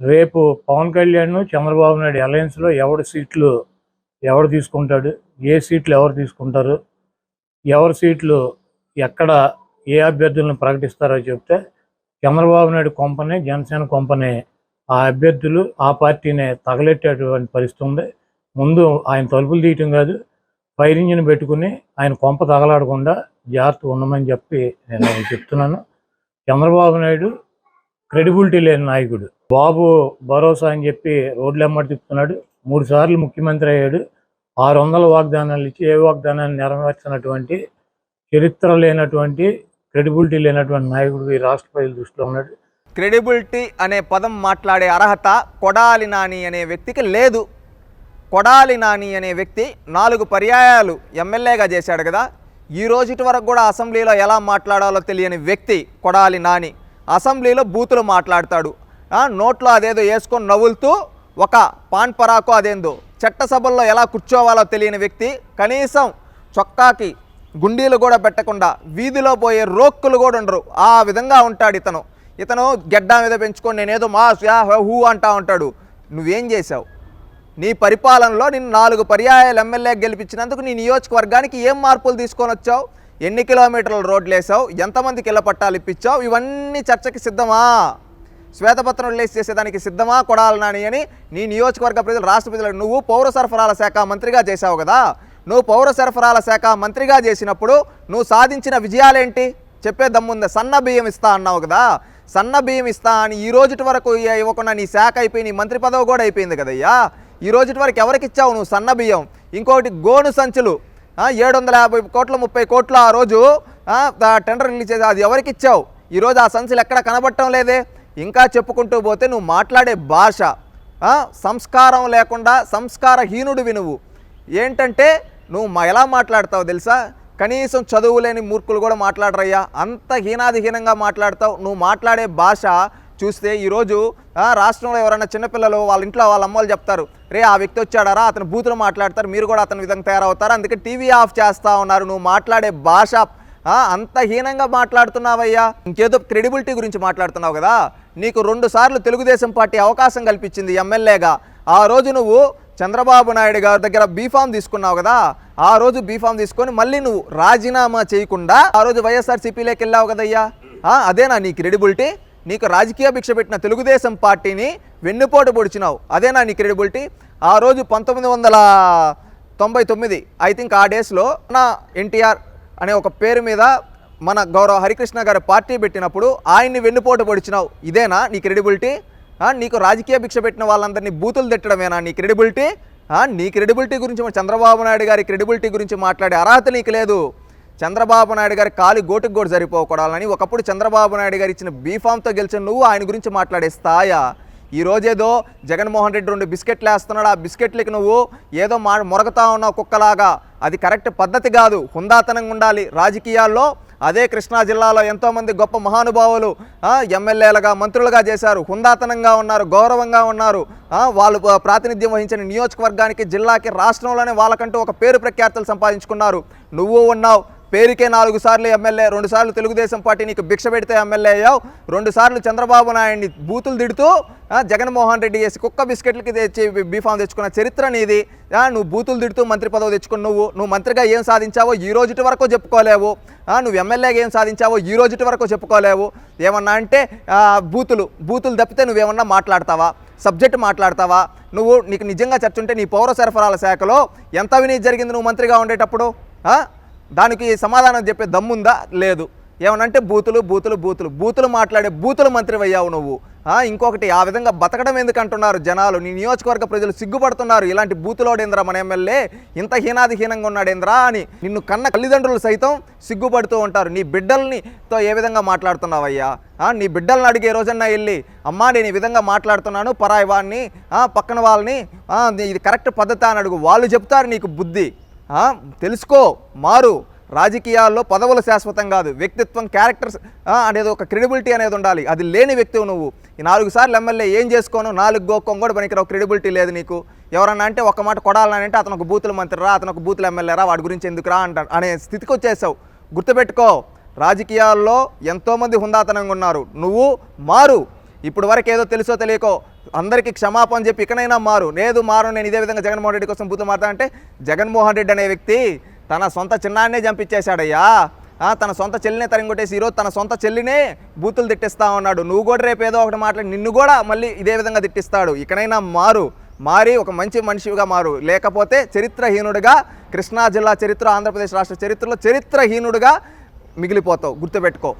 రేపు పవన్ కళ్యాణ్ చంద్రబాబు నాయుడు అలయన్స్లో ఎవరి సీట్లు ఎవరు తీసుకుంటాడు ఏ సీట్లు ఎవరు తీసుకుంటారు ఎవరి సీట్లు ఎక్కడ ఏ అభ్యర్థులను ప్రకటిస్తారో చెప్తే చంద్రబాబు నాయుడు కొంపనే జనసేన కొంపనే ఆ అభ్యర్థులు ఆ పార్టీనే తగలెట్టేటువంటి పరిస్థితి ఉంది. ముందు ఆయన తలుపులు తీయటం కాదు ఫైర్ ఇంజిన్ పెట్టుకుని ఆయన కొంప తగలాడకుండా జాగ్రత్త ఉండమని చెప్పి నేను చెప్తున్నాను. చంద్రబాబు నాయుడు క్రెడిబిలిటీ లేని నాయకుడు. బాబు భరోసా అని చెప్పి రోడ్లు ఎమ్మడి తిప్పుతున్నాడు. మూడు సార్లు ముఖ్యమంత్రి అయ్యాడు. ఆరు వందల వాగ్దానాలు ఇచ్చి ఏ వాగ్దానాన్ని నెరవేర్చినటువంటి చరిత్ర లేనటువంటి క్రెడిబిలిటీ లేనటువంటి నాయకుడు ఈ రాష్ట్ర ప్రజల దృష్టిలో ఉన్నాడు. క్రెడిబిలిటీ అనే పదం మాట్లాడే అర్హత కొడాలి నాని అనే వ్యక్తికి లేదు. కొడాలి నాని అనే వ్యక్తి నాలుగు పర్యాయాలు ఎమ్మెల్యేగా చేశాడు కదా. ఈ రోజుటి వరకు కూడా అసెంబ్లీలో ఎలా మాట్లాడాలో తెలియని వ్యక్తి కొడాలి నాని. అసెంబ్లీలో బూతులు మాట్లాడతాడు. నోట్లో అదేదో వేసుకొని నవ్వులుతూ ఒక పాన్ పరాకు అదేందో చట్టసభల్లో ఎలా కూర్చోవాలో తెలియని వ్యక్తి కనీసం చొక్కాకి గుండీలు కూడా పెట్టకుండా వీధిలో పోయే రోక్కులు కూడా ఉండరు. ఆ విధంగా ఉంటాడు ఇతను. ఇతను గెడ్డ మీద పెంచుకొని నేనేదో మా యా, హూ అంటా ఉంటాడు. నువ్వేం చేశావు? నీ పరిపాలనలో నిన్ను నాలుగు పర్యాయాలు ఎమ్మెల్యే గెలిపించినందుకు నీ నియోజకవర్గానికి ఏం మార్పులు తీసుకొని వచ్చావు? ఎన్ని కిలోమీటర్ల రోడ్లు వేసావు ఎంతమందికి ఇళ్ళ పట్టాలు ఇప్పించావు? ఇవన్నీ చర్చకి సిద్ధమా? శ్వేతపత్రం రిలీజ్ చేసేదానికి సిద్ధమా కొడాలనాని అని నీ నియోజకవర్గ ప్రజలు రాష్ట్ర ప్రజలు నువ్వు పౌర సరఫరాల శాఖ మంత్రిగా చేశావు కదా. నువ్వు పౌర సరఫరాల శాఖ మంత్రిగా చేసినప్పుడు నువ్వు సాధించిన విజయాలేంటి? చెప్పే దమ్ముంది సన్న బియ్యం ఇస్తా అన్నావు కదా. సన్న బియ్యం ఇస్తా అని ఈ రోజుటి వరకు ఇవ్వకుండా నీ శాఖ అయిపోయి నీ మంత్రి పదవి కూడా అయిపోయింది కదయ్యా. ఈ రోజుటి వరకు ఎవరికి ఇచ్చావు నువ్వు సన్న బియ్యం? ఇంకోటి గోను సంచులు. ఏడు వందల యాభై కోట్ల ముప్పై కోట్లు ఆ రోజు టెండర్ రిలీజ్ చేసి అది ఎవరికి ఇచ్చావు? ఈరోజు ఆ సంచులు ఎక్కడ కనబడటం లేదే? ఇంకా చెప్పుకుంటూ పోతే నువ్వు మాట్లాడే భాష సంస్కారం లేకుండా సంస్కారహీనుడివి నువ్వు ఏంటంటే నువ్వు మా- ఎలా మాట్లాడతావు తెలుసా? కనీసం చదువు లేని మూర్ఖులు కూడా మాట్లాడరయ్యా. అంత హీనాదిహీనంగా మాట్లాడతావు. నువ్వు మాట్లాడే భాష చూస్తే ఈరోజు రాష్ట్రంలో ఎవరైనా చిన్నపిల్లలు వాళ్ళ ఇంట్లో వాళ్ళ అమ్మలు చెప్తారు రే ఆ వ్యక్తి వచ్చాడారా? అతను బూతులు మాట్లాడతారు. మీరు కూడా అతని విధంగా తయారవుతారు? అందుకే టీవీ ఆఫ్ చేస్తూ ఉన్నారు. నువ్వు మాట్లాడే భాష అంత హీనంగా మాట్లాడుతున్నావయ్యా. ఇంకేదో క్రెడిబిలిటీ గురించి మాట్లాడుతున్నావు కదా. నీకు రెండు సార్లు తెలుగుదేశం పార్టీ అవకాశం కల్పించింది ఎమ్మెల్యేగా. ఆ రోజు నువ్వు చంద్రబాబు నాయుడు గారి దగ్గర బీఫామ్ తీసుకున్నావు కదా. ఆ రోజు బీఫామ్ తీసుకొని మళ్ళీ నువ్వు రాజీనామా చేయకుండా ఆ రోజు వైఎస్ఆర్సీపీలోకి వెళ్ళావు కదయ్యా. అదేనా నీ క్రెడిబిలిటీ? నీకు రాజకీయ భిక్ష పెట్టిన తెలుగుదేశం పార్టీని వెన్నుపోటు పొడిచినావు. అదేనా నీ క్రెడిబిలిటీ? ఆ రోజు పంతొమ్మిది వందల తొంభై తొమ్మిది ఐ థింక్ ఆ డేస్లో నా ఎన్టీఆర్ అనే ఒక పేరు మీద మన గౌరవ హరికృష్ణ గారు పార్టీ పెట్టినప్పుడు ఆయన్ని వెన్నుపోటు పొడిచినావు. ఇదేనా నీ క్రెడిబిలిటీ నీకు రాజకీయ భిక్ష పెట్టిన వాళ్ళందరినీ బూతులు తిట్టడమేనా నీ క్రెడిబిలిటీ నీ క్రెడిబిలిటీ గురించి మన చంద్రబాబు నాయుడు గారి క్రెడిబిలిటీ గురించి మాట్లాడే అర్హత నీకు లేదు. చంద్రబాబు నాయుడు గారి కాలి గోటుకు కూడా సరిపోకూడాలని ఒకప్పుడు చంద్రబాబు నాయుడు గారు ఇచ్చిన బీఫామ్తో గెలిచిన నువ్వు ఆయన గురించి మాట్లాడే స్థాయా? ఈ రోజేదో జగన్మోహన్ రెడ్డి రెండు బిస్కెట్లు వేస్తున్నాడు. ఆ బిస్కెట్లకి నువ్వు ఏదో మా మొరగతా ఉన్నావు కుక్కలాగా. అది కరెక్ట్ పద్ధతి కాదు. హుందాతనంగా ఉండాలి. రాజకీయాల్లో అదే కృష్ణా జిల్లాలో ఎంతోమంది గొప్ప మహానుభావులు ఎమ్మెల్యేలుగా మంత్రులుగా చేశారు. హుందాతనంగా ఉన్నారు గౌరవంగా ఉన్నారు. వాళ్ళు ప్రాతినిధ్యం వహించిన నియోజకవర్గానికి జిల్లాకి రాష్ట్రంలోనే వాళ్ళకంటూ ఒక పేరు ప్రఖ్యాతలు సంపాదించుకున్నారు. నువ్వు ఉన్నావు. పేరుకే నాలుగు సార్లు ఎమ్మెల్యే రెండు సార్లు తెలుగుదేశం పార్టీ నీకు భిక్ష పెడితే ఎమ్మెల్యే అయ్యావు. రెండు సార్లు చంద్రబాబు నాయుడిని బూతులు తిడుతూ జగన్మోహన్ రెడ్డి చేసి కుక్క బిస్కెట్లకి తెచ్చి బీఫామ్ తెచ్చుకున్న చరిత్ర నీది. నువ్వు బూతులు తిడుతూ మంత్రి పదవి తెచ్చుకున్న నువ్వు నువ్వు మంత్రిగా ఏం సాధించావో ఈ రోజుటి వరకు చెప్పుకోలేవు. నువ్వు ఎమ్మెల్యేగా ఏం సాధించావో ఈ రోజుటి వరకు చెప్పుకోలేవు. ఏమన్నా అంటే బూతులు బూతులు తప్పితే నువ్వేమన్నా మాట్లాడతావా? సబ్జెక్ట్ మాట్లాడతావా? నువ్వు నీకు నిజంగా చర్చ ఉంటే నీ పౌర సరఫరాల శాఖలో ఎంత అవినీతి జరిగింది నువ్వు మంత్రిగా ఉండేటప్పుడు? దానికి సమాధానం చెప్పే దమ్ముందా? లేదు. ఏమనంటే బూతులు బూతులు బూతులు. బూతులు మాట్లాడే బూతుల మంత్రి అయ్యావు నువ్వు ఇంకొకటి ఆ విధంగా బతకడం ఎందుకంటున్నారు జనాలు? నీ నియోజకవర్గ ప్రజలు సిగ్గుపడుతున్నారు. ఇలాంటి బూతులోడేంద్రా మన ఎమ్మెల్యే? ఇంత హీనాదిహీనంగా ఉన్నాడేంద్రా అని నిన్ను కన్న తల్లిదండ్రులు సైతం సిగ్గుపడుతూ ఉంటారు. నీ బిడ్డల్ని తో ఏ విధంగా మాట్లాడుతున్నావయ్యా? నీ బిడ్డలను అడిగే రోజన్నా వెళ్ళి అమ్మా నేను ఈ విధంగా మాట్లాడుతున్నాను పరాయి వాడిని పక్కన వాళ్ళని ఇది కరెక్ట్ పద్ధతి అని అడుగు. వాళ్ళు చెప్తారు నీకు బుద్ధి. తెలుసుకో మారు. రాజకీయాల్లో పదవులు శాశ్వతం కాదు. వ్యక్తిత్వం క్యారెక్టర్స్ అనేది ఒక క్రెడిబిలిటీ అనేది ఉండాలి. అది లేని వ్యక్తివు నువ్వు. ఈ నాలుగు సార్లు ఎమ్మెల్యే ఏం చేసుకోను? నాలుగు గోక్కం కూడా పనికిరావు. క్రెడిబిలిటీ లేదు నీకు. ఎవరన్నా అంటే ఒక మాట కొడాలని అంటే అతను ఒక బూతుల మంత్రి రా అతను ఒక బూతుల ఎమ్మెల్యే రా వాడి గురించి ఎందుకు రా అంట అనే స్థితికి వచ్చేసావు. గుర్తుపెట్టుకో రాజకీయాల్లో ఎంతోమంది హుందాతనంగా ఉన్నారు. నువ్వు మారు. ఇప్పుడు వరకు ఏదో తెలుసో తెలియకో అందరికీ క్షమాపణ చెప్పి ఇకనైనా మారు. లేదు మారు నేను ఇదే విధంగా జగన్మోహన్ రెడ్డి కోసం బూతులు మారుతా అంటే జగన్మోహన్ రెడ్డి అనే వ్యక్తి తన సొంత చిన్నాన్నే చంపించేశాడయ్యా. తన సొంత చెల్లినే తరింగొట్టేసి ఈరోజు తన సొంత చెల్లినే బూతులు తిట్టిస్తా ఉన్నాడు. నువ్వు కూడా రేపు ఏదో ఒకటి మాట్లాడి నిన్ను కూడా మళ్ళీ ఇదే విధంగా తిట్టిస్తాడు. ఇకనైనా మారు. మారి ఒక మంచి మనిషిగా మారు. లేకపోతే చరిత్రహీనుడిగా కృష్ణా జిల్లా చరిత్ర ఆంధ్రప్రదేశ్ రాష్ట్ర చరిత్రలో చరిత్రహీనుడిగా మిగిలిపోతావు. గుర్తుపెట్టుకో.